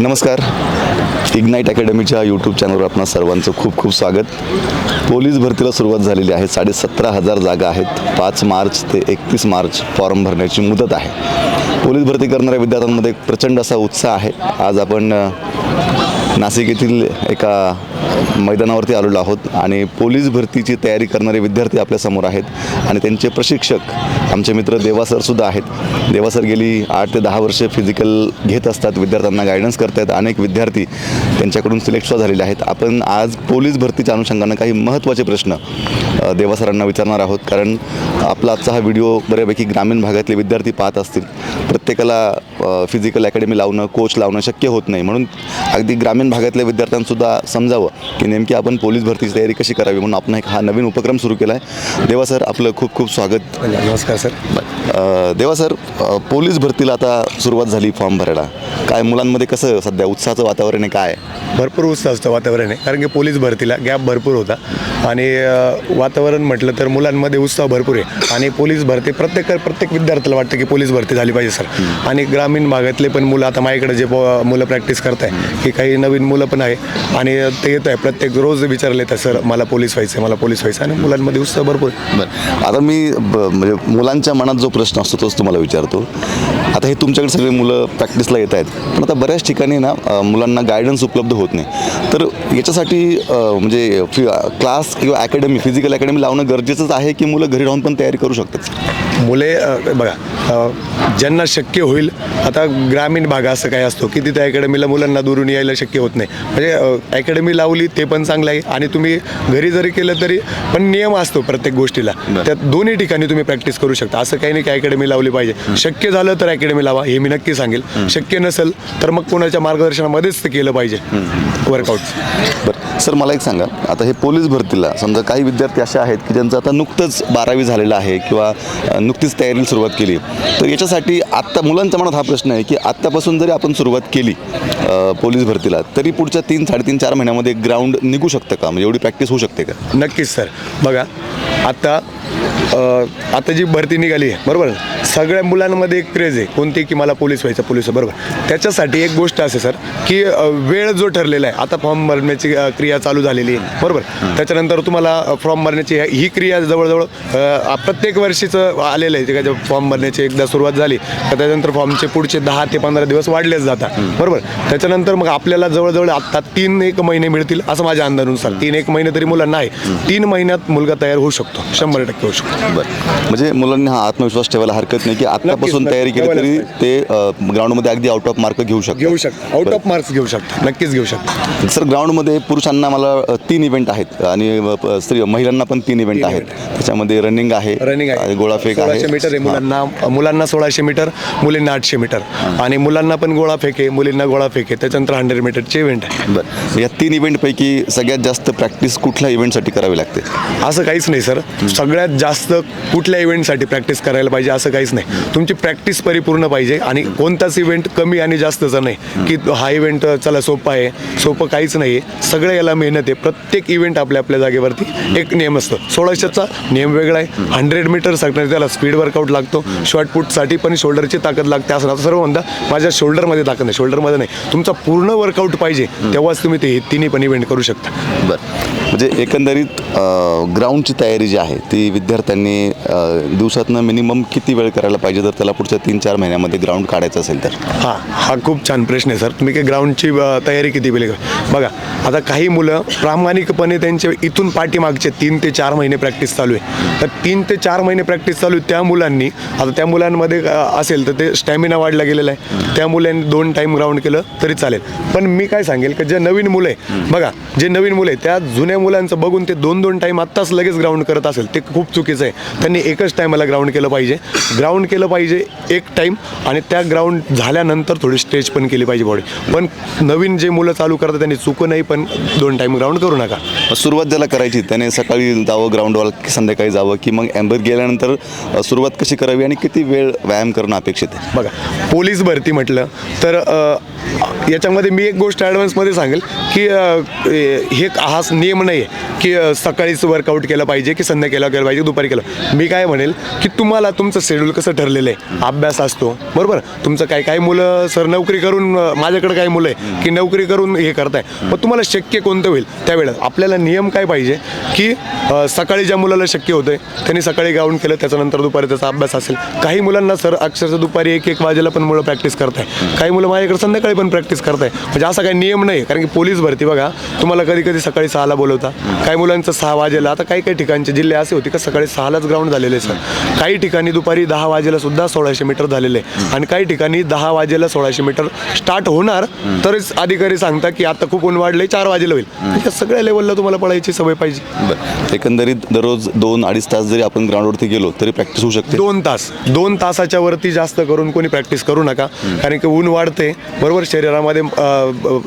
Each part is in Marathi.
नमस्कार. इग्नाईट अकॅडमीच्या यूट्यूब चॅनलवर आपणा सर्वांचं खूप खूप स्वागत. पोलीस भरतीला सुरुवात झालेली आहे. साडेसतरा हजार जागा आहेत. पाच मार्च ते एकतीस मार्च फॉर्म भरण्याची मुदत आहे. पोलीस भरती करणाऱ्या विद्यार्थ्यांमध्ये एक प्रचंड असा उत्साह आहे. आज आपण नाशिक येथील एका मैदानावरती आलेलो आहोत आणि पोलीस भरतीची तयारी करणारे विद्यार्थी आपल्यासमोर आहेत आणि त्यांचे प्रशिक्षक आमचे मित्र देवा आहेत. देवा सर गेली आठ ते दहा वर्षे फिजिकल घेत असतात विद्यार्थ्यांना गायडन्स करतात अनेक विद्यार्थी त्यांच्याकडून सिलेक्टसुद्धा झालेले आहेत. आपण आज पोलीस भरतीच्या अनुषंगानं काही महत्त्वाचे प्रश्न देवासरांना देवा सरांना विचारणार आहोत. कारण आपला आजचा हा व्हिडिओ बऱ्यापैकी ग्रामीण भागातले विद्यार्थी पाहत असतील. प्रत्येकाला फिजिकल अकॅडमी लावणं कोच लावणं शक्य होत नाही. म्हणून अगदी ग्रामीण भागातल्या विद्यार्थ्यांसुद्धा समजावं की नेमकी आपण पोलीस भरतीची तयारी कशी करावी म्हणून आपण एक हा नवीन उपक्रम सुरू केला आहे देवा सर आपलं खूप खूप स्वागत. नमस्कार सर. देवा सर पोलीस भरतीला आता सुरुवात झाली फॉर्म भरायला. काय मुलांमध्ये कसं सध्या उत्साहाचं वातावरण आहे काय? भरपूर उत्साह असतं वातावरण आहे. कारण की पोलीस भरतीला गॅप भरपूर होता. आणि वातावरण म्हटलं तर मुलांमध्ये उत्साह भरपूर आहे. आणि पोलीस भरती प्रत्येक प्रत्येक विद्यार्थ्याला वाटतं की पोलीस भरती झाली पाहिजे सर. आणि ग्रामीण भागातले पण मुलं आता माझ्याकडे जे मुलं प्रॅक्टिस करत आहे की काही नवीन मुलं पण आहे. आणि ते येत आहे. प्रत्येक रोज विचारले तर सर मला पोलीस व्हायचं आहे मला पोलीस व्हायचं आणि मुलांमध्ये उत्साह भरपूर. बरं. आता मी म्हणजे मुलांच्या मनात जो प्रश्न असतो तोच तुम्हाला विचारतो. आता हे तुमच्याकडे सगळे मुलं प्रॅक्टिसला येत आहेत. पण आता बऱ्याच ठिकाणी ना मुलांना गायडन्स उपलब्ध होत नाही. तर याच्यासाठी म्हणजे क्लास किंवा अकॅडमी फिजिकल अकॅडमी लावणं गरजेचंच आहे की मुलं घरी राहून पण तयारी करू शकतात? मुले बघा ज्यांना शक्य होईल आता ग्रामीण भाग असं काय असतो की तिथे अकॅडमीला मुलांना दुरून यायला शक्य होत नाही. म्हणजे अकॅडमी लावली ते पण चांगलं आहे आणि तुम्ही घरी जरी केलं तरी पण नियम असतो प्रत्येक गोष्टीला. त्यात दोन्ही ठिकाणी तुम्ही प्रॅक्टिस करू शकता. असं काही नाही की अकॅडमी लावली पाहिजे. शक्य झालं तर अकॅडमी लावा हे मी नक्की सांगेल. शक्य नसेल तर मग कोणाच्या मार्गदर्शनामध्येच ते केलं पाहिजे. वर्कआउट बरं. सर मला एक सांगा. आता हे पोलीस भरतीला समजा काही विद्यार्थी असे आहेत की ज्यांचं आता नुकतंच बारावी झालेलं आहे किंवा नुकतीच तयारीला सुरुवात केली. तर याच्यासाठी आत्ता मुलांच्या मनात हा प्रश्न आहे की आत्तापासून जरी आपण सुरुवात केली पोलीस भरतीला तरी पुढच्या तीन साडेतीन चार महिन्यामध्ये ग्राउंड निघू शकतं का? म्हणजे एवढी प्रॅक्टिस होऊ शकते का? नक्कीच सर. बघा आता अ, आता जी भरती निघाली आहे बरोबर? सगळ्या मुलांमध्ये एक क्रेज आहे. कोणती की मला पोलीस व्हायचं पोलीस बरोबर? त्याच्यासाठी एक गोष्ट असे सर की वेळ जो ठरलेला आहे आता फॉर्म भरण्याची क्रिया चालू झालेली आहे बरोबर? त्याच्यानंतर तुम्हाला फॉर्म भरण्याची ही क्रिया जवळजवळ प्रत्येक वर्षीचं आलेलं आहे ते फॉर्म भरण्याची एकदा सुरुवात झाली तर त्याच्यानंतर फॉर्मचे पुढचे दहा ते पंधरा दिवस वाढलेच जातात बरोबर? त्याच्यानंतर मग आपल्याला जवळजवळ आत्ता तीन एक महिने मिळतील असं माझ्या अंदाजानुसार. तीन एक महिने तरी मुलांना आहे. तीन महिन्यात मुलगा तयार होऊ शकतो शंभर टक्के होऊ शकतो. बरं. म्हणजे मुलांनी हा आत्मविश्वास ठेवायला हरकत नाही की आत्तापासून नक्कीच, तयारी केली तरी ते ग्राउंडमध्ये अगदी आउट ऑफ मार्क घेऊ शकतात. घेऊ शकतो आउट ऑफ मार्क्स घेऊ शकतो नक्कीच घेऊ शकतो सर ग्राउंडमध्ये पुरुषांना मला तीन इव्हेंट आहेत आणि स्त्री महिलांना पण तीन इव्हेंट आहेत. त्याच्यामध्ये रनिंग आहे रनिंग आहे. गोळाफेक आहे. मीटर आहे. मुलांना. मुलांना सोळाशे मीटर मुलींना आठशे मीटर आणि मुलांना पण गोळा फेक आहे मुलींना गोळा फेक आहे. त्याच्यानंतर हंड्रेड मीटरचे इव्हेंट आहे. बरं. या तीन इव्हेंटपैकी सगळ्यात जास्त प्रॅक्टिस कुठल्या इव्हेंटसाठी करावी लागते? असं काहीच नाही सर. सगळ्यात जास्त कुठल्या इव्हेंटसाठी प्रॅक्टिस करायला पाहिजे असं काहीच नाही. तुमची प्रॅक्टिस परिपूर्ण पाहिजे आणि कोणताच इव्हेंट कमी आणि जास्तचा नाही की हा इव्हेंट चला सोपा आहे सोपं काहीच नाही आहे सगळं याला मेहनत आहे. प्रत्येक इव्हेंट आपल्या आपल्या जागेवरती एक नियम असतो. सोळाशेचा नियम वेगळा आहे. हंड्रेड मीटर त्याला स्पीड वर्कआउट लागतो. शॉर्टपुटसाठी पण शोल्डरची ताकद लागते असं आता सर्व म्हणता माझ्या शोल्डरमध्ये ताकद नाही. शोल्डरमध्ये नाही. तुमचा पूर्ण वर्कआउट पाहिजे तेव्हाच तुम्ही ते तिन्ही पण इव्हेंट करू शकता. बरं. म्हणजे एकंदरीत ग्राउंडची तयारी जी आहे ती विद्यार्थी त्यांनी दिवसातनं मिनिमम किती वेळ करायला पाहिजे जर त्याला पुढच्या तीन चार महिन्यामध्ये ग्राउंड काढायचं असेल तर? हां हा खूप छान प्रश्न आहे सर. तुम्ही काही ग्राउंडची तयारी किती केली बघा आता काही मुलं प्रामाणिकपणे त्यांचे इथून पाठीमागचे तीन ते चार महिने प्रॅक्टिस चालू आहे. तर तीन ते चार महिने प्रॅक्टिस चालू आहे त्या मुलांनी आता त्या मुलांमध्ये असेल तर ते स्टॅमिना वाढला गेलेला आहे. त्या मुलांनी दोन टाईम ग्राउंड केलं तरी चालेल. पण मी काय सांगेल की जे नवीन मुलं आहे बघा जे नवीन मुलं आहे त्या जुन्या मुलांचं बघून ते दोन दोन टाईम आत्ताच लगेच ग्राउंड करत असेल ते खूप चुकीचं आहे त्यांनी एकच टायमाला ग्राउंड केलं पाहिजे. ग्राउंड केलं पाहिजे एक टाईम आणि त्या ग्राउंड झाल्यानंतर थोडी स्ट्रेच पण केली पाहिजे बॉडी पण नवीन जे मुलं चालू करतात त्यांनी चुकू नाही पण दोन टाईम ग्राउंड करू नका. सुरुवात ज्याला करायची त्याने सकाळी जावं ग्राउंडवर की संध्याकाळी जावं की मग ॲम्बर गेल्यानंतर सुरुवात कशी करावी आणि किती वेळ व्यायाम करणं अपेक्षित आहे? बघा पोलीस भरती म्हटलं तर याच्यामध्ये मी एक गोष्ट ॲडव्हान्समध्ये सांगेल की हे हा नियम नाही आहे की सकाळीच वर्कआउट केलं पाहिजे की संध्याकाळी केलं पाहिजे दुपारी दुपारी केलं. मी काय म्हणेल की तुम्हाला तुमचं शेड्यूल कसं ठरलेलं आहे? अभ्यास असतो. बरोबर? तुमचं काय काही मुलं सर नोकरी करून माझ्याकडे काही मुलं आहे की नोकरी करून हे करताय. मग तुम्हाला शक्य कोणतं होईल? त्यावेळेस आपल्याला नियम काय पाहिजे की सकाळी ज्या मुलाला शक्य होतंय त्यांनी सकाळी ग्राउंड केलं त्याच्यानंतर दुपारी त्याचा अभ्यास असेल. काही मुलांना सर अक्षरशः दुपारी एक एक वाजेला पण मुलं प्रॅक्टिस करताय. काही मुलं माझ्याकडे संध्याकाळी पण प्रॅक्टिस करताय. म्हणजे असा काही नियम नाही कारण की पोलीस भरती बघा तुम्हाला कधी कधी सकाळी सहाला बोलवता काही मुलांचं सहा वाजेला आता काही काही ठिकाणचे जिल्हे असे होते का सकाळी सहालाच ग्राउंड झालेले सर. काही ठिकाणी दुपारी दहा वाजेला सुद्धा सोळाशे मीटर झालेले आहे. आणि काही ठिकाणी दहा वाजेला सोळाशे मीटर स्टार्ट होणार तरच अधिकारी सांगता की आता खूप ऊन वाढले चार वाजेला होईल. या सगळ्या लेवलला तुम्हाला पळायची सवय पाहिजे. एकंदरीत दररोज दोन अडीच तास जरी आपण ग्राउंडवरती गेलो तरी प्रॅक्टिस होऊ शकते. दोन तास. दोन तासाच्या वरती जास्त करून कोणी प्रॅक्टिस करू नका. कारण की ऊन वाढते बरोबर? शरीरामध्ये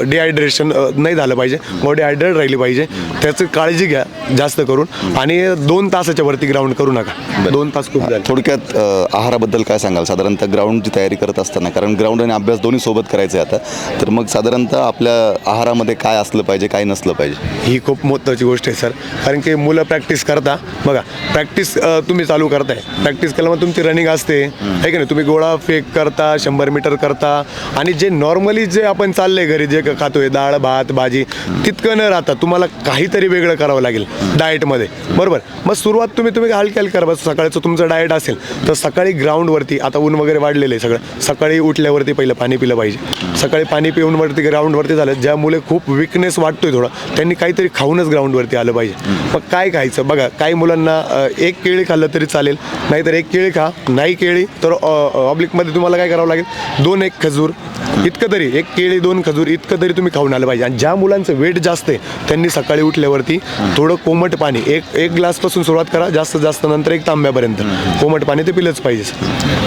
डिहायड्रेशन नाही झालं पाहिजे. बॉडी हायड्रेट राहिली पाहिजे. त्याची काळजी घ्या जास्त करून. आणि दोन तासाच्या वरती ग्राउंड करू नका. दोन तास खूप झाले. थोडक्यात आहाराबद्दल काय सांगाल? साधारणतः ग्राउंडची तयारी करत असताना कारण ग्राउंड आणि अभ्यास दोन्ही सोबत करायचे आहे आता तर मग साधारणतः आपल्या आहारामध्ये काय असलं पाहिजे काय नसलं पाहिजे? ही खूप महत्त्वाची गोष्ट आहे सर. कारण की मुलं प्रॅक्टिस करता बघा प्रॅक्टिस तुम्ही चालू करताय. प्रॅक्टिस केल्यामुळे मग तुमची रनिंग असते. आहे की नाही? तुम्ही गोळा फेक करता शंभर मीटर करता आणि जे नॉर्मली जे आपण चाललंय घरी जे खातोय डाळ भात भाजी तितकं न राहता तुम्हाला काहीतरी वेगळं करावं लागेल डाएटमध्ये बरोबर? मल सुरुवात तुम्ही तुम्ही हलकी हलकी करा. बस सकाळचं तुमचं डाएट असेल तर सकाळी ग्राउंडवरती आता ऊन वगैरे वाढलेलं आहे सगळं सकाळी उठल्यावरती पहिलं पाणी पिलं पाहिजे. सकाळी पाणी पिऊन वरती ग्राउंडवरती झालं ज्या मुले खूप विकनेस वाटतोय थोडं त्यांनी काहीतरी खाऊनच ग्राउंडवरती आलं पाहिजे. मग काय खायचं? बघा काही मुलांना एक केळी खाल्लं तरी चालेल नाहीतर एक केळी खा नाही केळी तर ऑब्लिकमध्ये तुम्हाला काय करावं लागेल? दोन एक खजूर इतकं तरी एक केळी दोन खजूर इतकं तरी तुम्ही खाऊन आलं पाहिजे. आणि ज्या मुलांचं वेट जास्त आहे त्यांनी सकाळी उठल्यावरती थोडं कोमट पाणी एक एक ग्लासपासून सुरुवात करा जास्तीत जास्त नंतर एक तांब्यापर्यंत. कोमट पाणी ते पिलंच पाहिजे.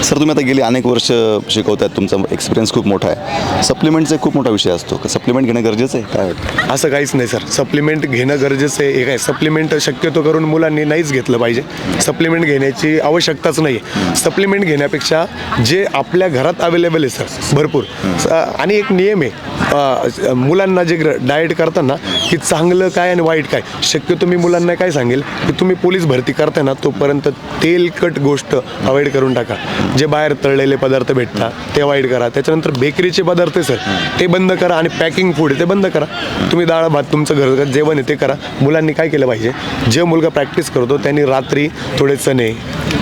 सर तुम्ही आता गेली अनेक वर्ष शिकवतायत तुमचा एक्सपिरियन्स खूप मोठा आहे. सप्लिमेंटचा खूप मोठा विषय असतो. सप्लिमेंट घेणं गरजेचं आहे? काय वाटतं? असं काहीच नाही सर. सप्लिमेंट घेणं गरजेचं आहे. हे काय सप्लिमेंट शक्यतो करून मुलांनी नाहीच घेतलं पाहिजे. सप्लिमेंट घेण्याची आवश्यकताच नाही आहे सप्लिमेंट घेण्यापेक्षा जे आपल्या घरात अवेलेबल आहे सर भरपूर. आणि एक नियम आहे. मुलांना जे डाएट करताना की चांगलं काय आणि वाईट काय. शक्यतो मी मुलांना काय सांगेल की तुम्ही पोलीस भरती ना तोपर्यंत तेलकट गोष्ट अवॉइड करून टाका. जे बाहेर तळलेले पदार्थ भेटतात ते अवॉइड करा. त्याच्यानंतर बेकरीचे पदार्थ सर. ते बंद करा आणि पॅकिंग फूड ते बंद करा. तुम्ही डाळ भात तुमचं घर जेवण आहे ते करा. मुलांनी काय केलं पाहिजे? जे मुलगा प्रॅक्टिस करतो त्यांनी रात्री थोडे चणे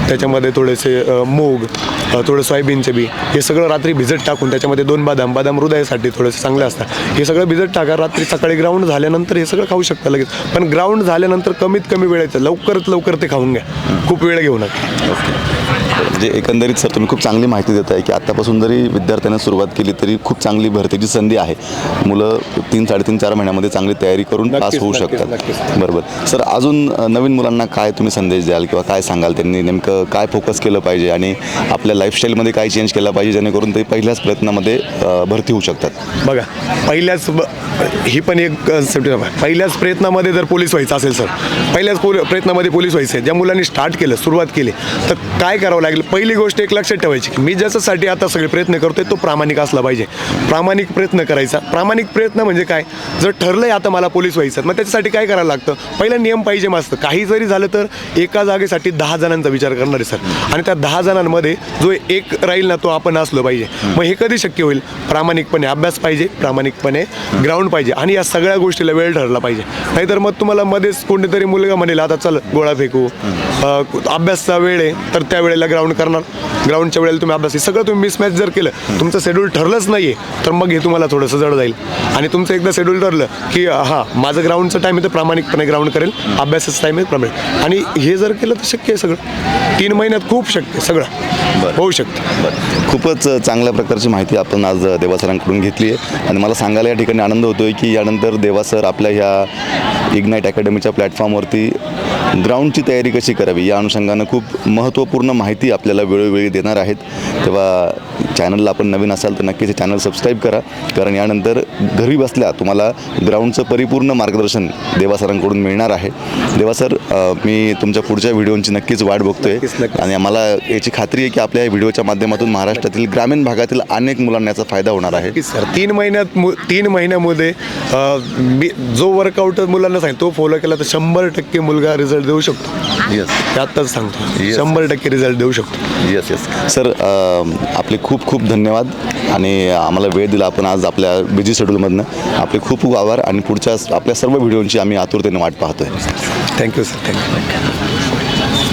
त्याच्यामध्ये थोडेसे मूग थोडं सोयाबीनचे बी. हे सगळं रात्री भिजत टाकून त्याच्यामध्ये दोन बदाम बदाम हृदयासाठी थोडेसे चांगले असतात. हे सगळं भिजत टाका रात्री सकाळी ग्राउंड झाल्यानंतर हे सगळं खाऊ शकता लगेच. पण ग्राउंड झाल्यानंतर कमीत कमी वेळेचं लवकरात लवकर ते खाऊन घ्या. खूप वेळ घेऊ नका. म्हणजे एकंदरीत सर तुम्ही खूप चांगली माहिती देत आहे की आत्तापासून जरी विद्यार्थ्यांना सुरुवात केली तरी खूप चांगली भरतीची संधी आहे. मुलं तीन साडेतीन चार महिन्यामध्ये चांगली तयारी करून पास होऊ शकतात. बरोबर. सर अजून नवीन मुलांना काय तुम्ही संदेश द्याल किंवा काय सांगाल त्यांनी? नेमकं काय फोकस केलं पाहिजे आणि आपल्या लाईफस्टाईलमध्ये काय चेंज केलं पाहिजे जेणेकरून ते पहिल्याच प्रयत्नामध्ये भरती होऊ शकतात? बघा पहिल्याच ही पण एक. पहिल्याच प्रयत्नामध्ये जर पोलीस व्हायचं असेल सर पहिल्याच पोल प्रयत्नामध्ये पोलीस व्हायचं आहे. ज्या मुलांनी स्टार्ट केलं सुरुवात केली तर काय करावं लागेल? पहिली गोष्ट एक लक्षात ठेवायची की मी ज्याच्यासाठी आता सगळे प्रयत्न करतोय तो प्रामाणिक असला पाहिजे. प्रामाणिक प्रयत्न करायचा. प्रामाणिक प्रयत्न म्हणजे काय? जर ठरलंय आता मला पोलीस व्हायचं मग त्याच्यासाठी काय करायला लागतं? पहिला नियम पाहिजे मस्त काही जरी झालं तर एका जागेसाठी दहा जणांचा विचार करणार आहे सर. आणि त्या दहा जणांमध्ये जो एक राहील ना तो आपण असलो पाहिजे. मग हे कधी शक्य होईल? प्रामाणिकपणे अभ्यास पाहिजे प्रामाणिकपणे ग्राउंड पाहिजे. आणि या सगळ्या गोष्टीला वेळ ठरला पाहिजे. नाहीतर मग तुम्हाला मध्येच कोणीतरी मुलगा म्हणेल आता चल गोळा फेकू. अभ्यासचा वेळ आहे तर त्या वेळेला ग्राउंड करणार. ग्राउंडच्या वेळेला तुम्ही अभ्यास सगळं तुम्ही मिसमॅच जर केलं तुमचं शेड्यूल ठरलंच नाही तर मग हे तुम्हाला थोडंसं जड जाईल. आणि तुमचं एकदा शेड्यूल ठरलं की हां माझं ग्राउंडचं टाईम आहे तर प्रामाणिकपणे ग्राउंड करेल अभ्यासाचं टाईम आहे प्रामाणिक. आणि हे जर केलं तर शक्य आहे सगळं. तीन महिन्यात खूप शक्य सगळं. होऊ शकतं. बरं. खूपच चांगल्या प्रकारची माहिती आपण आज देवा सरांकडून घेतली आहे. आणि मला सांगायला या ठिकाणी आनंद होतो आहे की यानंतर देवा सर आपल्या ह्या इग्नाईट अकॅडमीच्या प्लॅटफॉर्मवरती ग्राउंडची तयारी कशी करावी या अनुषंगानं खूप महत्त्वपूर्ण माहिती आपल्याला वेळोवेळी देणार आहेत. तेव्हा चॅनलला आपण नवीन असाल तर नक्कीच हे चॅनल सबस्क्राईब करा. कारण यानंतर घरी बसल्या तुम्हाला ग्राउंडचं परिपूर्ण मार्गदर्शन देवा सरांकडून मिळणार आहे. देवा सर मी तुमच्या पुढच्या व्हिडिओंची नक्कीच वाट बघतोय. आणि मला याची खात्री आहे की आपल्या या व्हिडिओच्या माध्यमातून महाराष्ट्रातील ग्रामीण भागातील अनेक मुलांना याचा फायदा होणार आहे. सर. तीन महिन्यात मु तीन महिन्यामध्ये मी जो वर्कआउट मुलांना सांगितलं तो फॉलो केला तर शंभर टक्के मुलगा रिझल्ट देऊ शकतो. आहे Yes. ते आत्ताच सांगतो. शंभर टक्के रिझल्ट देऊ शकतो. येस येस सर आपले खूप खूप धन्यवाद. आणि आम्हाला वेळ दिला आपण आज आपल्या बिझी शेड्यूलमधनं आपले खूप खूप आभार. आणि पुढच्या आपल्या सर्व व्हिडिओंची आम्ही आतुरतेने वाट पाहतोय. Thank you sir thank you